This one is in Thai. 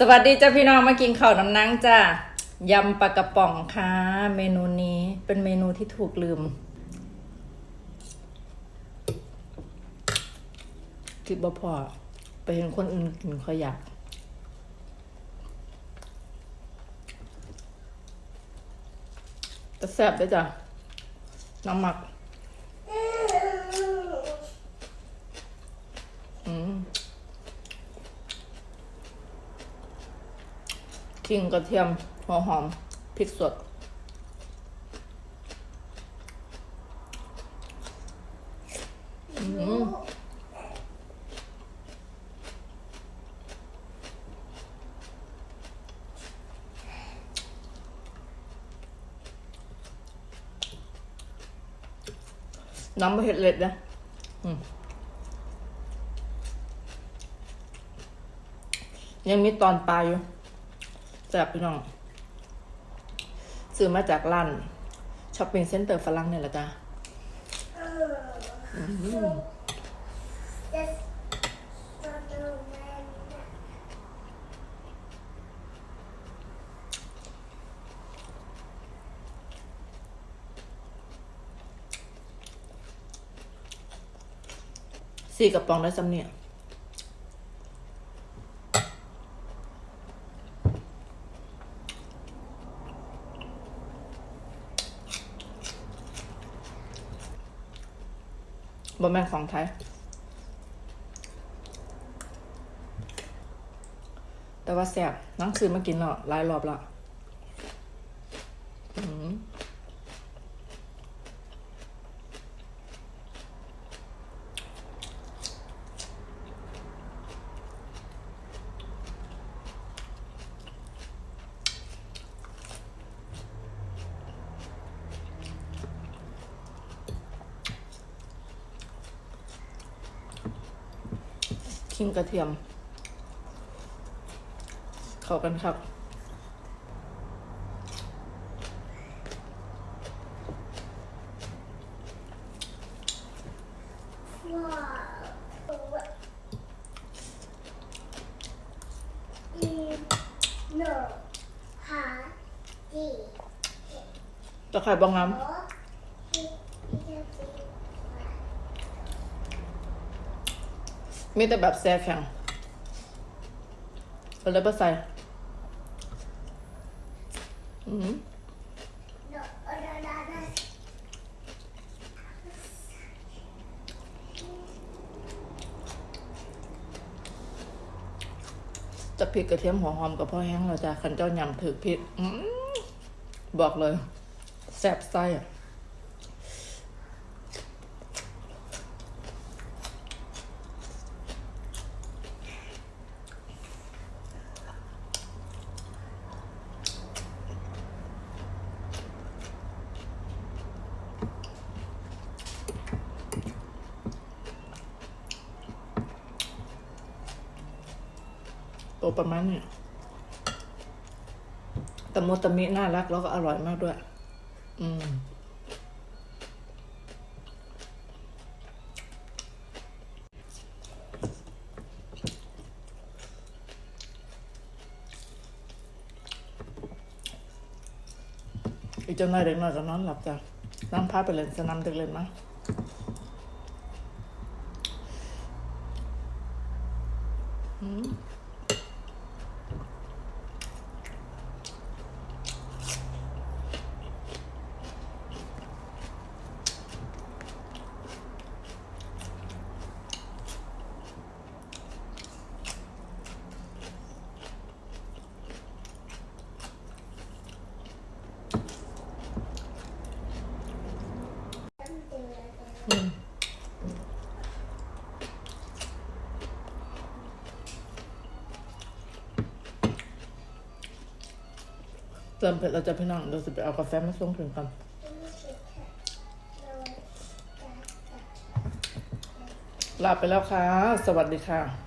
สวัสดีจ้าพี่น้องมากินข้าวน้ำนังจ้ายำปลากระป๋องค่ะ เมนูนี้เป็นเมนูที่ถูกลืมคิดบ่พอไปเห็นคนอื่นกินเขาอยากแต่แซ่บด้วยจ้ะน้ำหมัก อืม ขิงกระเทียมหัวหอมพริกสด น้ำเห็ดเล็ดนะยังมีตอนปลายอยู่ ซ่บพี่น้องซื้อมาจากร้านช้อปปิ้งเซ็นเตอร์ฝรั่งเนี่ยแหละจ้ะ Just for the man. สี่กระป๋องได้สำเนีย บะแม่นของไทย แต่ว่าแสบนั่งคืนมากินแล้วหลายรอบแล้ว อืมขิงกระเทียม เข้ากันครับ Wow. In no ha di ตะไคร่บองน้ o i ำ มีแต่แบบแซ่แข็งก็เลยบ่ใส่อืมจะพริกกระเทียมหัวหอมกับพ่อแห้งเราจะขันเจ้ายำถือพริกบอกเลย แซ่บไส้อะ ตัวประมาณนี้ตะมุตะมิน่ารักแล้วก็อร่อยมากด้วย อืมอีกจ้าน้อยเด็กน้อยก็นอนหลับจ้ะนั่งพาไปเล่นสนามเด็กเล่นมาอืมอืม เติมเผ็ดเราจะพี่น้องเราจะไปเอากาแฟมาส่งถึงกันลาไปแล้วค่ะ สวัสดีค่ะ